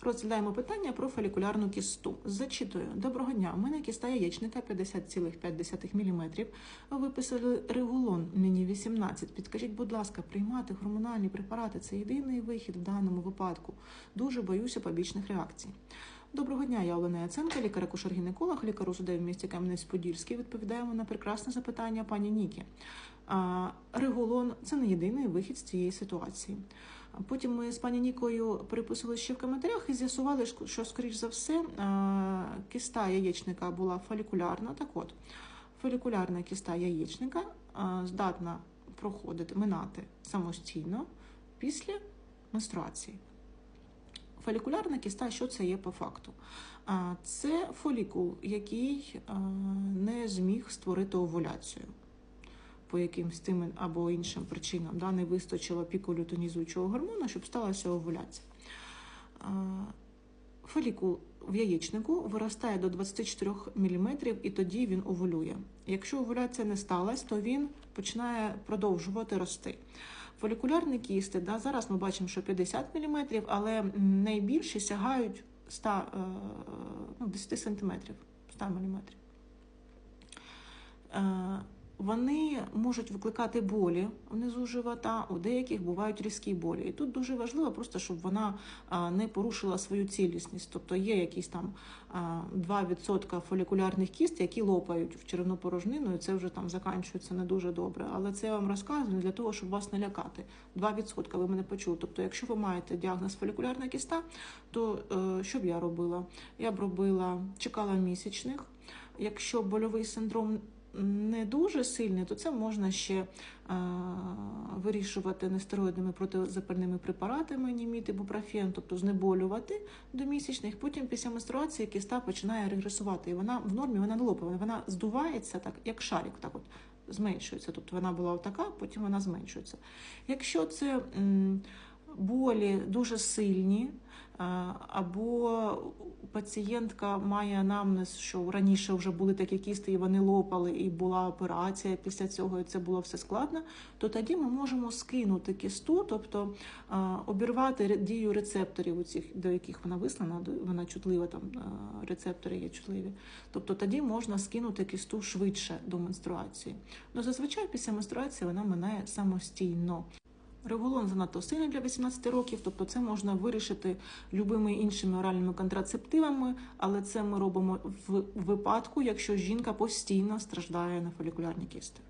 Розглядаємо питання про фолікулярну кісту. Зачитую. Доброго дня. У мене кіста яєчника 50,5 мм. Виписали регулон мені 18. Підкажіть, будь ласка, приймати гормональні препарати це єдиний вихід в даному випадку. Дуже боюся побічних реакцій. Доброго дня, я Олена Яценка, лікар-акушер-гінеколог, лікар УЗД в місті Кам'янець-Подільський. Відповідаємо на прекрасне запитання пані Нікі. А, Регулон це не єдиний вихід з цієї ситуації. Потім ми з пані Нікою переписували ще в коментарях і з'ясували, що, скоріш за все, киста яєчника була фолікулярна. Так от, фолікулярна киста яєчника здатна проходити, минати самостійно після менструації. Фолікулярна кіста, що це є по факту? Це фолікул, який не зміг створити овуляцію по якимсь тим або іншим причинам, да, не вистачило піку-лютонізуючого гормону, щоб сталася овуляція. Фолікул в яєчнику виростає до 24 мм і тоді він овулює. Якщо овуляція не сталася, то він починає продовжувати рости. Фолікулярні кісти, да, зараз ми бачимо, що 50 мм, але найбільші сягають 100, е, ну, 10 см, 100 мм. Вони можуть викликати болі внизу живота, у деяких бувають різкі болі. І тут дуже важливо, просто щоб вона не порушила свою цілісність. Тобто є якісь там 2% фолікулярних кіст, які лопають в черевну порожнину, і це вже там заканчується не дуже добре. Але це я вам розказую для того, щоб вас не лякати. 2% ви мене почули. Тобто, якщо ви маєте діагноз фолікулярна кіста, то е, що б я робила? Я б робила, чекала місячних. Якщо больовий синдром не дуже сильний, то це можна ще а, вирішувати нестероїдними протизапальними препаратами, німіт, ібупрофен, тобто знеболювати до місячних. Потім після менструації кіста починає регресувати. І вона в нормі вона не лопає, вона здувається так, як шарик, так от зменшується. Тобто вона була така, потім вона зменшується. Якщо це болі дуже сильні, або пацієнтка має анамнез, що раніше вже були такі кісти, і вони лопали, і була операція після цього, і це було все складно, то тоді ми можемо скинути кісту, тобто обірвати дію рецепторів, у цих, до яких вона вислана, вона чутлива, там рецептори є чутливі. Тобто тоді можна скинути кісту швидше до менструації. Ну зазвичай після менструації вона минає самостійно. Регулон занадто сильний для 18 років, тобто це можна вирішити любими іншими оральними контрацептивами, але це ми робимо в випадку, якщо жінка постійно страждає на фолікулярні кісти.